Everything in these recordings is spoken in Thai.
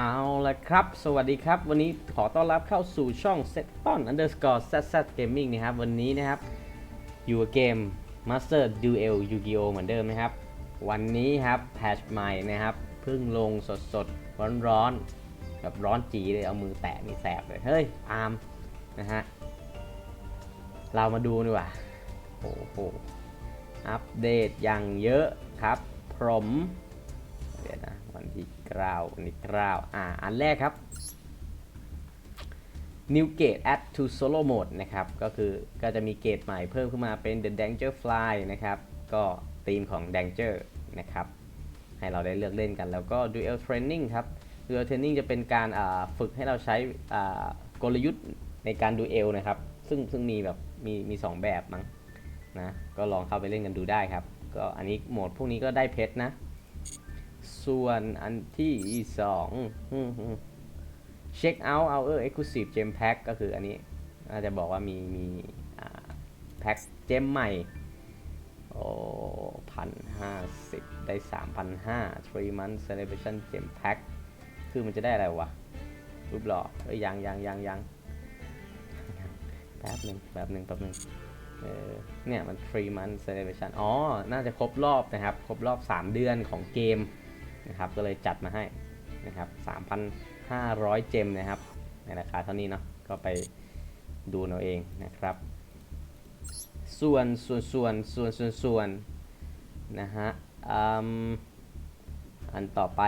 เอาละครับ สวัสดีครับ วันนี้ขอต้อนรับเข้าสู่ช่อง Set on underscore zz gaming นะครับ วันนี้นะครับ อยู่กับเกม Master Duel Yu-Gi-Oh เหมือนเดิมนะครับ วันนี้ครับแพชใหม่นะครับ เพิ่งลงสดสดร้อนร้อนแบบร้อนจีเลย เอามือแตะนี่แสบเลย เฮ้ย อาร์มนะฮะ เรามาดูดีกว่า โอ้โห อัปเดตอย่างเยอะครับ ผม เดี๋ยวนะ วันที่9วันที่9อ่า อันแรกครับ New Gate add to Solo Mode นะครับ ก็คือก็จะมีเกตใหม่เพิ่มขึ้นมาเป็น The Danger Fly นะครับ ก็ธีมของ Danger นะครับ ให้เราได้เลือกเล่นกัน แล้วก็ Duel Training ครับ Duel Training จะเป็นการฝึกให้เราใช้กลยุทธ์ในการดูเอลนะครับ ซึ่งซึ่งมีแบบมีมีสองแบบมั้งนะ ก็ลองเข้าไปเล่นกันดูได้ครับ ก็อันนี้โหมดพวกนี้ก็ได้เพชรนะ ส่วนอันที่สองเช็คเอาท์ our exclusive gem pack ก็คืออันนี้น่าจจะบอกว่ามีมีแพ็คเจมใหม่ โอ้พันห้าสิบได้สามพันห้า three month celebration gem pack คือมันจะได้อะไรวะ รูปหล่อเอ้ยยังยังยังยังแป๊บหนึ่งแป๊บหนึ่งแป๊บหนึ่งเออเนี่ยมัน three month celebration อ๋อ น่าจะครบรอบนะครับ ครบรอบ 3 เดือนของเกม นะครับก็เลยจัดมาให้นะครับ3,500 เจมนะครับในราคาเท่านี้เนาะก็ไปดูเอาเองนะครับ ส่วนส่วนส่วนส่วนส่วนส่วนนะฮะอ,อันต่อไป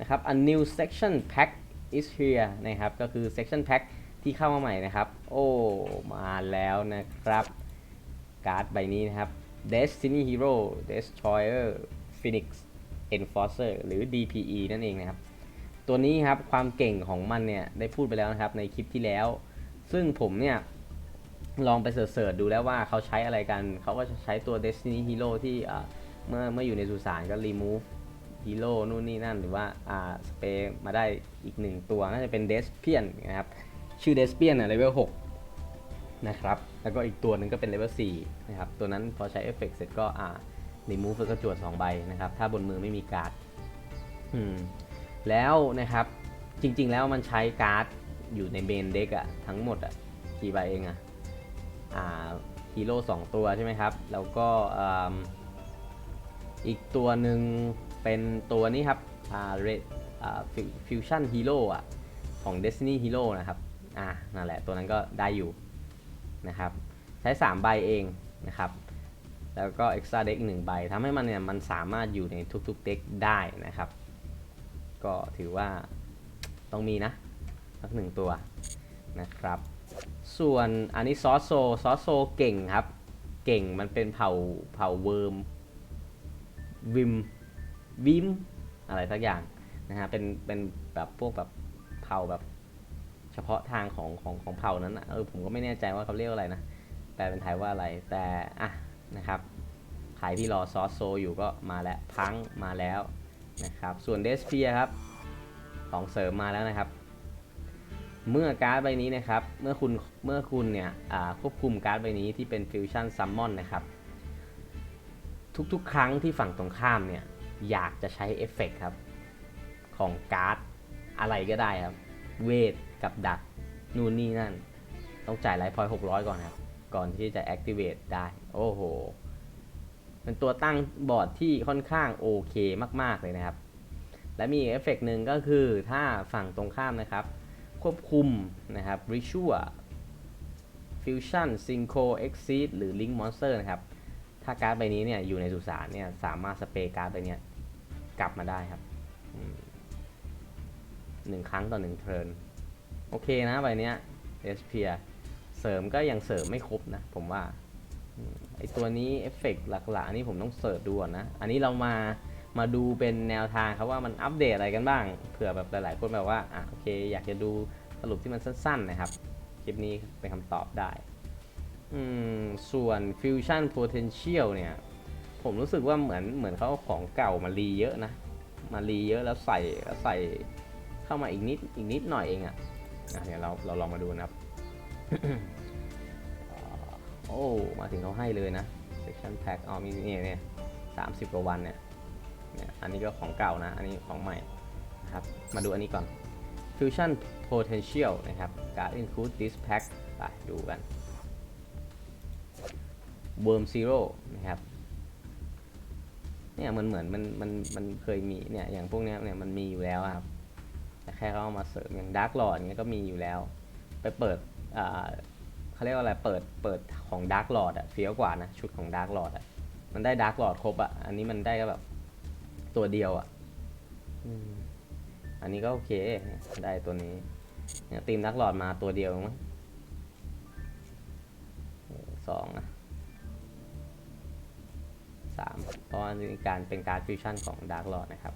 นะครับ a new section pack is here นะครับก็คือ section pack ที่เข้ามาใหม่นะครับ โอ้ มาแล้วนะครับ การ์ดใบนี้นะครับ Destiny Hero Destroyer Phoenix Enforcer หรือ DPE นั่นเองนะครับ ตัวนี้ครับความเก่งของมันเนี่ยได้พูดไปแล้วนะครับในคลิปที่แล้ว ซึ่งผมเนี่ยลองไปเสิร์ชดูแล้วว่าเขาใช้อะไรกัน เขาก็จะใช้ตัว Destiny Hero ที่อ่าเมื่อเมื่ออยู่ในสุสานก็ remove Hero นู่นนี่นั่น หรือว่าอ่าสเปรย์มาได้อีกหนึ่งตัว น่าจะเป็น Despian นะครับ ชื่อ Despian อะเลเวล6นะครับ แล้วก็อีกตัวหนึ่งก็เป็นเลเวล4นะครับ ตัวนั้นพอใช้เอฟเฟกเสร็จก็อ่า remove แล้วก็จวด2ใบนะครับ ถ้าบนมือไม่มีการ์ดแล้วนะครับจริง ๆ แล้วมันใช้การ์ดอยู่ในเมนเด็กอะทั้งหมดอะกี่ใบเองอะอ่าฮีโร่สองตัวใช่ไหมครับ แล้วก็อ,อีกตัวหนึ่งเป็นตัวนี้ครับอ่าเรดอ่าฟิวชั่นฮีโร่อะของ Destiny Hero นะครับ อ่านั่นแหละตัวนั้นก็ได้อยู่นะครับ ใช้ 3 ใบเองนะครับ แล้วก็ extra deck อีกหนึ่งใบทำให้มันเนี่ยมันสามารถอยู่ในทุกๆ deck ได้นะครับ ก็ถือว่าต้องมีนะสักหนึ่งตัวนะครับ ส่วนอันนี้ซอสโซซอสโซเก่งครับ เก่งมันเป็นเผ่าเผ่าเวิร์มวิมวิมอะไรสักอย่างนะฮะเป็นเป็นแบบพวกแบบเผ่าแบบเฉพาะทางของของของเผ่านั้นนะเออผมก็ไม่แน่ใจว่าเขาเรียกอะไรนะแปลเป็นไทยว่าอะไรแต่อะ นะครับ ใครที่รอซอสโซอยู่ก็มาแล้วพังมาแล้วนะครับ ส่วนเดสเฟียครับ ของเสริมมาแล้วนะครับ เมื่อการ์ดใบนี้นะครับ เมื่อคุณเมื่อคุณเนี่ยควบคุมการ์ดใบนี้ที่เป็นฟิวชั่นซัมมอนนะครับ ทุกๆ ครั้งที่ฝั่งตรงข้ามเนี่ย อยากจะใช้เอฟเฟกต์ครับ ของการ์ดอะไรก็ได้ครับ เวทกับดักนู่นนี่นั่น ต้องจ่ายไลฟ์พอยต์600 ก่อนครับ ก่อนที่จะ activate ได้ โอ้โห เป็นตัวตั้งบอร์ดที่ค่อนข้างโอเคมาก ๆ เลยนะครับ และมีเอฟเฟกต์หนึ่งก็คือถ้าฝั่งตรงข้ามนะครับ ควบคุมนะครับ Ritual Fusion Synchro Exceed หรือ Link Monster นะครับ ถ้าการ์ดใบนี้เนี่ยอยู่ในสุสานเนี่ยสามารถสเปรย์การ์ดใบเนี้ยกลับมาได้ครับหนึ่งครั้งต่อหนึ่งเทิร์นโอเคนะใบนี้เอสเพียเสริมก็ยังเสริมไม่ครบนะ ผมว่า อืม ไอตัวนี้เอฟเฟกต์หลักๆอันนี้ผมต้องเสิร์ชดูก่อนนะ อันนี้เรามามาดูเป็นแนวทางครับว่ามันอัปเดตอะไรกันบ้างเผื่อแบบหลายๆคนแบบว่าอะโอเค อยากจะดูสรุปที่มันสั้นๆนะครับ คลิปนี้เป็นคำตอบได้อืมส่วน Fusion Potential เนี่ย ผมรู้สึกว่าเหมือนเหมือนเขาเอาของเก่ามารีเยอะนะ มารีเยอะแล้วใส่แล้วใส่เข้ามาอีกนิดอีกนิดหน่อยเองอะ่ะเดี๋ยวเราเราลองมาดูนะครับ โอ้มาถึงเขาให้เลยนะ Section Pack อ๋อมีเนี่ยเนี่ยสามสิบกว่าวันเนี่ยเนี่ย อันนี้ก็ของเก่านะ อันนี้ของใหม่นะครับ มาดูอันนี้ก่อน Fusion Potential นะครับการ include this pack ไปดูกัน Worm Zero นะครับเนี่ยมันเหมือนมันมันมันเคยมีเนี่ยอย่างพวกนี้เนี่ยมันมีอยู่แล้วครับแต่แค่เขาเอามาเสริมอย่างดาร์กหลอดเงี้ยก็มีอยู่แล้ว ไปเปิดอ่า เขาเรียกว่าอะไรเปิดเปิดของดาร์กหลอดอะเฟี้ยวกว่านะชุดของดาร์กหลอดอะมันได้ดาร์กหลอดครบอะอันนี้มันได้ก็แบบตัวเดียวอะอันนี้ก็โอเค ได้ตัวนี้เนี่ยตีมดาร์กหลอดมาตัวเดียวมั้งสองนะสามเพราะนี่การเป็นการฟิวชั่นของดาร์กหลอดนะครับ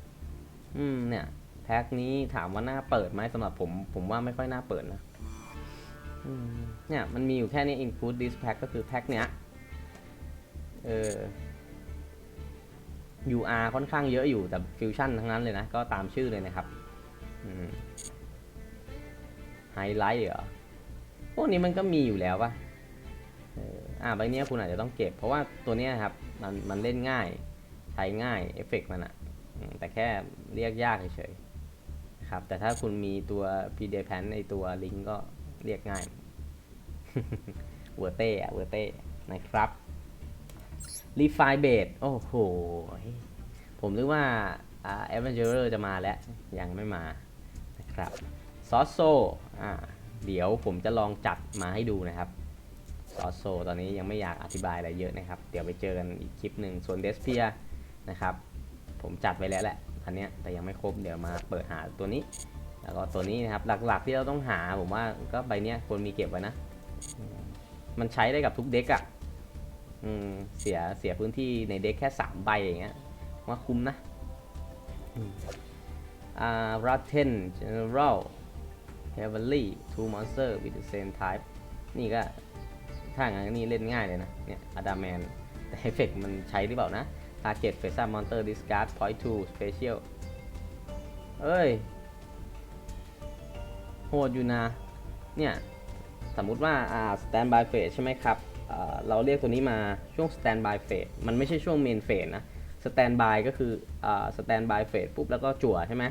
อืมเนี่ย แพ็คนี้ถามว่าน่าเปิดไหมสำหรับผม ผมว่าไม่ค่อยน่าเปิดนะ เนี่ยมันมีอยู่แค่นี้ include this pack ก็คือแพ็คเนี้ย เออ UR ค่อนข้างเยอะอยู่แต่ฟิวชั่นทั้งนั้นเลยนะ ก็ตามชื่อเลยนะครับไฮไลท์เหรอ พวกนี้มันก็มีอยู่แล้วปะเอออ่าใบเนี้ยคุณอาจจะต้องเก็บ เพราะว่าตัวเนี้ยครับ มันมันเล่นง่าย ใช้ง่ายเอฟเฟกต์มันอะแต่แค่เรียกยากเฉยๆครับ แต่ถ้าคุณมีตัว p d p a n ในตัวลิงก์ก็เรียกง่าย เวอร์เต้อะเวอร์เต้นะครับรีไฟเบดโอ้โห ผมนึกว่าเอ่า a v e n g e r จะมาแล้ว ยังไม่มานะครับซอสโซอ่าเดี๋ยวผมจะลองจัดมาให้ดูนะครับซอสโซตอนนี้ยังไม่อยากอธิบายอะไรเยอะนะครับ เดี๋ยวไปเจอกันอีกคลิปหนึ่งส่วนเดสเปียนะครับ ผมจัดไว้แล้วแหละอันเนี้ยแต่ยังไม่ครบเดี๋ยวมาเปิดหาตัวนี้ แล้วก็ตัวนี้นะครับหลักๆที่เราต้องหาผมว่าก็ใบเนี้ยควรมีเก็บไว้นะ มันใช้ได้กับทุกเด็กอะ่ะอืมเสียเสียพื้นที่ในเด็กแค่สามใบอย่างเงี้ยว่าคุ้มนะอ่า Ratten General Heavenly two monster with the same type นี่ก็ถ้าอย่างนั้นนี่เล่นง่ายเลยนะ เนี่ยอดาแมน แต่เอฟเฟกมันใช้หรือเปล่านะ Target Face Up Monster Discard Point 2 Special เอ้ย โหดอยู่นะ เนี่ย สมมุติว่าอ่า Standby Phase ใช่ไหมครับเราเรียกตัวนี้มาช่วง Standby Phase มันไม่ใช่ช่วง Main Phase นะ Standby ก็คืออ่า Standby Phase ปุ๊บแล้วก็จั่วใช่ไหม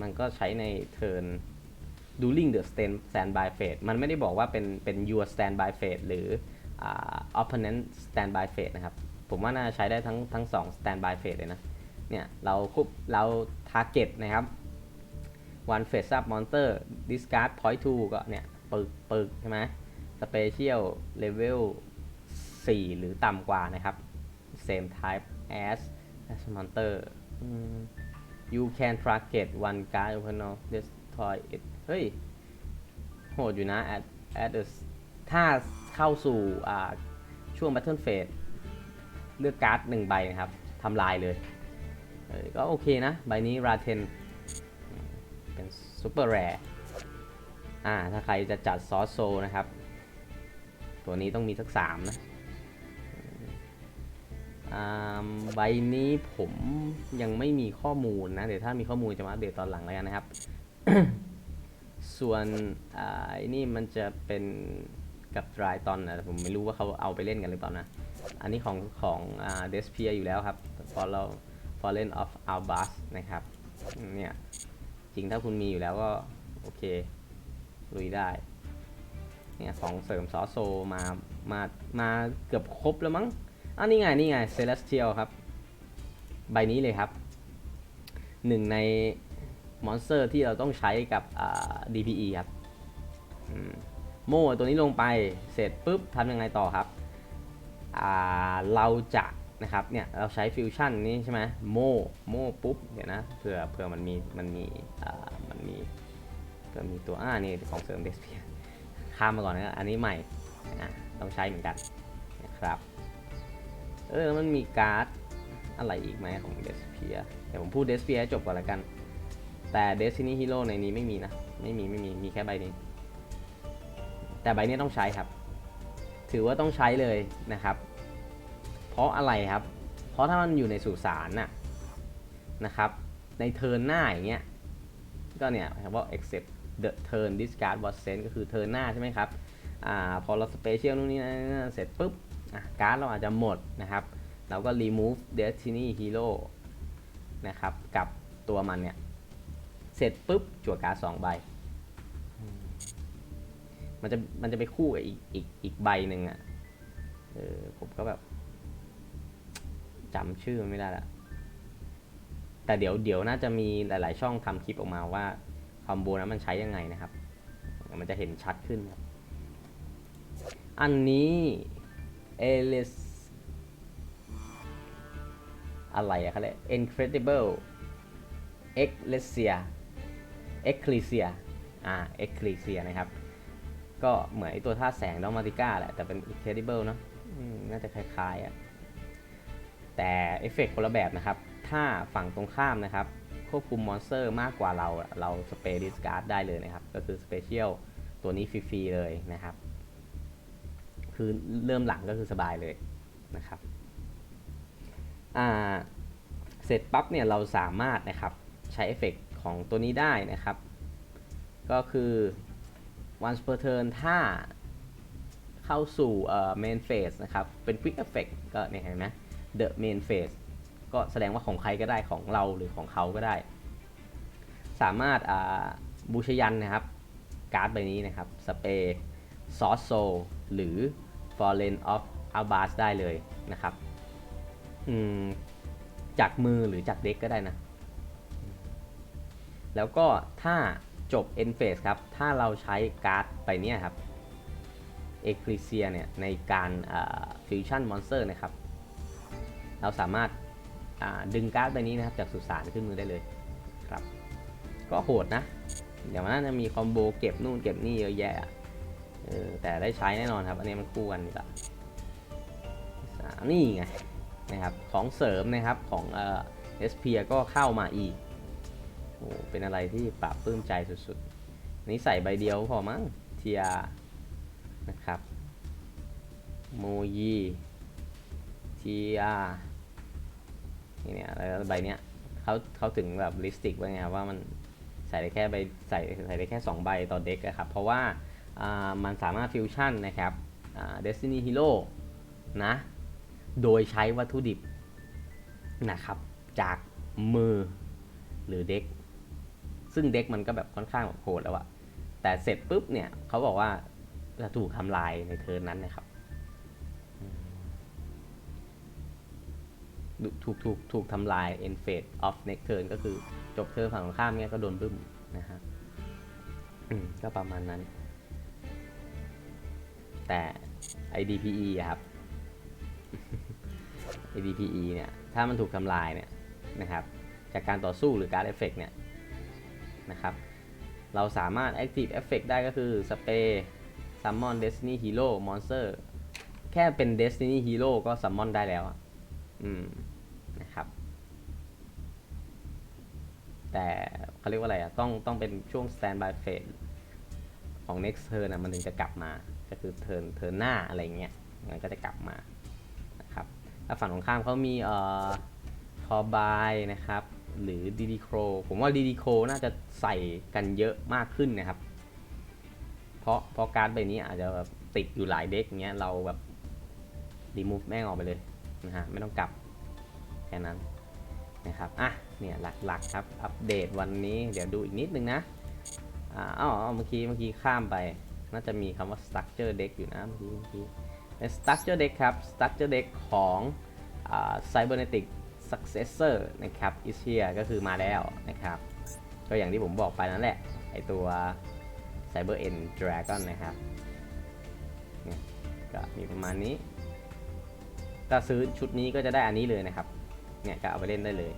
มันก็ใช้ใน Turn During the stand Standby Phase มันไม่ได้บอกว่าเป็นเป็น Your Standby Phase หรืออ Opponent Standby Phase นะครับ ผมว่าน่าใช้ได้ทั้งทั้งสอง Standby Phase เลยนะ เนี่ยเราคุบเรา Target นะครับ one face up monster discard point two ก็เนี่ยปึกปึกใช่ไหม special level 4 หรือต่ำกว่านะครับ same type as as monster you can target one card optional destroy it เฮ้ย โหดอยู่นะ at at the ถ้าเข้าสู่อ่าช่วง battle phase เลือกการ์ดหนึ่งใบนะครับทำลายเลย ก็โอเคนะ ใบนี้ราเทน เป็นซูเปอร์แรร์อ่าถ้าใครจะจัดซอสโซนะครับ ตัวนี้ต้องมีสักสามนะอ่าใบนี้ผมยังไม่มีข้อมูลนะ เดี๋ยวถ้ามีข้อมูลจะมาอัปเดตตอนหลังแล้วกันนะครับ ส่วนอ่าไอ้นี่มันจะเป็นกับดรายตอนนะผมไม่รู้ว่าเขาเอาไปเล่นกันหรือเปล่านะ อันนี้ของของเดสเพียอยู่แล้วครับ Follow Fallen of Albus นะครับเนี่ย จริงถ้าคุณมีอยู่แล้วก็ โอเค ลุยได้ เนี่ยของเสริมซอโซมา มา มาเกือบครบแล้วมั้งอ้านี่ไง นี่ไงเซเลสเทียลครับ ใบนี้เลยครับ หนึ่งในมอนสเตอร์ที่เราต้องใช้กับอ่า DPE ครับโม่ตัวนี้ลงไปเสร็จปุ๊บทำยังไงต่อครับอ่าเราจะ นะครับเนี่ยเราใช้ฟิวชั่นนี้ใช่ไหมโมโม่ปุ๊บเดี๋ยวนะเผื่อเผื่อมันมีมันมีอ่ามันมีเผื่อมีตัวอ่านี่ของเสริมเดสเพียข้ามมาก่อนนะอันนี้ใหม่อะต้องใช้เหมือนกันนะครับเออมันมีการ์ดอะไรอีกไหมของเดสเพียเดี๋ยวผมพูดเดสเพียจบก่อนละกัน แต่ Destiny Hero ในนี้ไม่มีนะ ไม่มีไม่มีมีแค่ใบนี้ แต่ใบนี้ต้องใช้ครับ ถือว่าต้องใช้เลยนะครับ เพราะอะไรครับ เพราะถ้ามันอยู่ในสุสานน่ะนะครับ ในเทิร์นหน้าอย่างเงี้ย ก็เนี่ยคำว่า except the turn discard was sent ก็คือเทิร์นหน้าใช่ไหมครับ อ่า พอเราสเปเชียลนู่นนี่นั่นเสร็จปุ๊บ อะ การ์ดเราอาจจะหมดนะครับ เราก็ remove destiny hero นะครับ กับตัวมันเนี่ย เสร็จปุ๊บ จั่วการ์ดสองใบ มันจะ มันจะไปคู่กับอีก อีก อีกใบหนึ่งอะ่ะ เออ ผมก็แบบ จำชื่อมันไม่ได้ละแต่เดี๋ยวเดี๋ยวน่าจะมีหลาย ๆ ช่องทำคลิปออกมาว่าคอมโบนั้นมันใช้ยังไงนะครับ มันจะเห็นชัดขึ้นครับ อันนี้เอลิสอะไรอะเขาเรียก incredible ecclesia ecclesia อ่า ecclesia นะครับ ก็เหมือนไอตัวท่าแสงดอมาติก้าแหละ แต่เป็น incredible เนอะน่าจะคล้ายๆอะ แต่เอฟเฟกต์คนละแบบนะครับ ถ้าฝั่งตรงข้ามนะครับ ควบคุมมอนสเตอร์มากกว่าเรา เราสเปรย์ดิสการ์ดได้เลยนะครับ ก็คือสเปเชียลตัวนี้ฟรีๆเลยนะครับ คือเริ่มหลังก็คือสบายเลยนะครับเสร็จปั๊บเนี่ยเราสามารถนะครับใช้เอฟเฟกต์ของตัวนี้ได้นะครับ ก็คือ once per turn ถ้าเข้าสู่เอ่อ main phase นะครับ เป็น quick effect ก็เนี่ยเห็นไหม the main phase ก็แสดงว่าของใครก็ได้ของเราหรือของเขาก็ได้ สามารถอ่าบูชยันนะครับการ์ดใบนี้นะครับสเปย์ซอสโซหรือ Fallen of a b a s ได้เลยนะครับจากมือหรือจากเด็กก็ได้นะ แล้วก็ถ้าจบ end phase ครับ ถ้าเราใช้การ์ดไปเนี่ยครับ e c l e s i a เนี่ยในการฟิวชั่นมอนสเตอร์นะครับ เราสามารถดึงการ์ดใบนี้นะครับจากสุสานขึ้นมือได้เลยครับ ก็โหดนะ เดี๋ยวมันน่าจะมีคอมโบเก็บนู่นเก็บนี่เยอะแยะเออแต่ได้ใช้แน่นอนครับ อันนี้มันคู่กันนี่ละสามนี่ไงนะครับของเสริมนะครับของเอ่อเอสเพียก็เข้ามาอีกโอ้เป็นอะไรที่ปราบปลื้มใจสุดๆนี่ใส่ใบเดียวพอมั้งเทียนะครับโมยีเทีย นี่เนี่ยแล้วใบเนี้ยเขาเขาถึงแบบลิสติกไว้ไงครับว่ามันใส่ได้แค่ใบใส่ใส่ได้แค่ 2 ใบต่อเด็กอะครับ เพราะว่ามันสามารถฟิวชั่นนะครับอ่า Destiny Hero นะ โดยใช้วัตถุดิบนะครับ จากมือหรือเด็ก ซึ่งเด็กมันก็แบบค่อนข้างแบบโหดแล้วอะแต่เสร็จปุ๊บเนี่ยเขาบอกว่าจะถูกทำลายในเทิร์นนั้นนะครับ ถูกถูกถูกทำลาย end phase of next turn ก็คือจบเทิร์นฝั่งตรงข้ามเนี่ยก็โดนบึ้มนะฮะก็ประมาณนั้น แต่ IDPE อะครับ ADPE เนี่ย ถ้ามันถูกทำลายเนี่ยนะครับ จากการต่อสู้หรือการ Effect เนี่ยนะครับ เราสามารถ Active Effect ได้ก็คือ Spray Summon Destiny Hero Monster แค่เป็น Destiny Hero ก็ Summon ได้แล้วอะ อืมนะครับ แต่เขาเรียกว่าอะไรอะต้องต้องเป็นช่วง Standby Phase ของ next turn นะมันถึงจะกลับมา ก็คือเทิร์นเทิร์นหน้าอะไรเงี้ยมันก็จะกลับมานะครับแล้วฝั่งของข้ามเขามีเอ่อคอบายนะครับ หรือดีดีโครผมว่าดีดีโครน่าจะใส่กันเยอะมากขึ้นนะครับ เพราะเพราะการ์ดใบนี้อาจจะแบบติดอยู่หลายเด็กเงี้ยเราแบบรีมูฟแม่งออกไปเลย นะฮะไม่ต้องกลับแค่นั้นนะครับอะเนี่ยหลักๆครับอัปเดตวันนี้เดี๋ยวดูอีกนิดนึงนะอ่าอ๋อเมื่อกี้เมื่อกี้ข้ามไป น่าจะมีคำว่า structure deck อยู่นะเมื่อกี้เมื่อกี้ใน structure deck ครับ structure deck ของอ cybernetic successor นะครับ is here ก็คือมาแล้วนะครับ ก็อย่างที่ผมบอกไปนั่นแหละ ไอตัว cyber end dragon นะครับ ก็มีประมาณนี้ ถ้าซื้อชุดนี้ก็จะได้อันนี้เลยนะครับ เนี่ยก็เอาไปเล่นได้เลย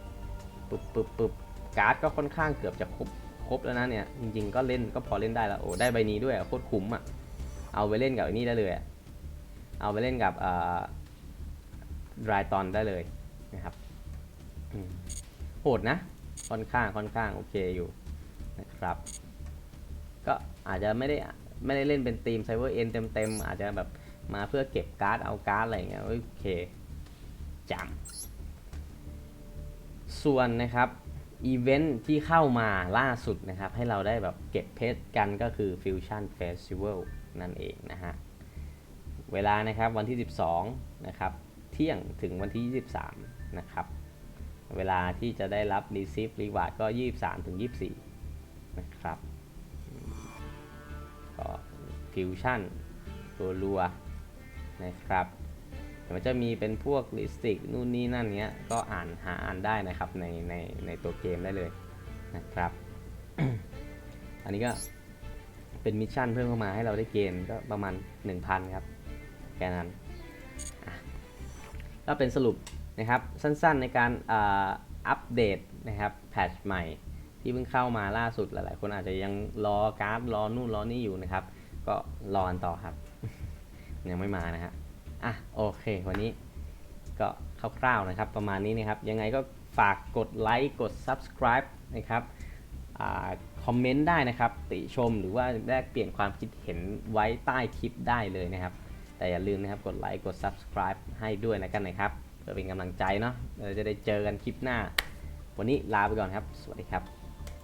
ปึ๊บปึ๊บปึ๊บการ์ดก็ค่อนข้างเกือบจะครบครบแล้วนะเนี่ย จริงๆก็เล่นก็พอเล่นได้แล้วโอ้ได้ใบนี้ด้วยโคตรคุ้มอะ เอาไปเล่นกับไอ้นี่ได้เลยเอาไปเล่นกับดรายตอนได้เลยนะครับโหดนะ ค่อนข้างค่อนข้างโอเคอยู่นะครับ ก็อาจจะไม่ได้ไม่ได้เล่นเป็นทีมไซเบอร์เอ็นเต็มๆอาจจะแบบ มาเพื่อเก็บการ์ดเอาการ์ดอะไรเงี้ยโอเคจำส่วนนะครับอีเวนท์ที่เข้ามาล่าสุดนะครับ ให้เราได้แบบเก็บเพชรกันก็คือ Fusion Festival นั่นเองนะฮะ เวลานะครับวันที่ 12 นะครับ เที่ยงถึงวันที่ 23 นะครับ เวลาที่จะได้รับ receive reward ก็ 23 ถึง 24 นะครับ ก็ฟิวชั่นตัวรัวๆ นะครับเดี๋ยวมันจะมีเป็นพวกลิสติกนู่นนี่นั่นเนี้ยก็อ่านหาอ่านได้นะครับในในในตัวเกมได้เลยนะครับ อันนี้ก็เป็นมิชชั่นเพิ่มเข้ามาให้เราได้เกณฑ์ก็ประมาณ 1,000 ครับ แค่นั้นก็เป็นสรุปนะครับสั้นๆในการอัปเดตนะครับแพทช์ใหม่ที่เพิ่งเข้ามาล่าสุดหลายๆ คนอาจจะยังรอการ์ดรอนู่นรอนี่อยู่นะครับ ก็รอกันต่อครับ ยังไม่มานะฮะอะโอเค วันนี้ก็คร่าวๆนะครับ ประมาณนี้นะครับ ยังไงก็ฝากกดไลค์กด subscribe นะครับอคอมเมนต์ได้นะครับ ติชมหรือว่าแลกเปลี่ยนความคิดเห็นไว้ใต้คลิปได้เลยนะครับ แต่อย่าลืมนะครับกดไลค์กด subscribe ให้ด้วยนะกันนะครับเพื่อเป็นกำลังใจเนาะเราจะได้เจอกันคลิปหน้า วันนี้ลาไปก่อนครับ สวัสดีครับ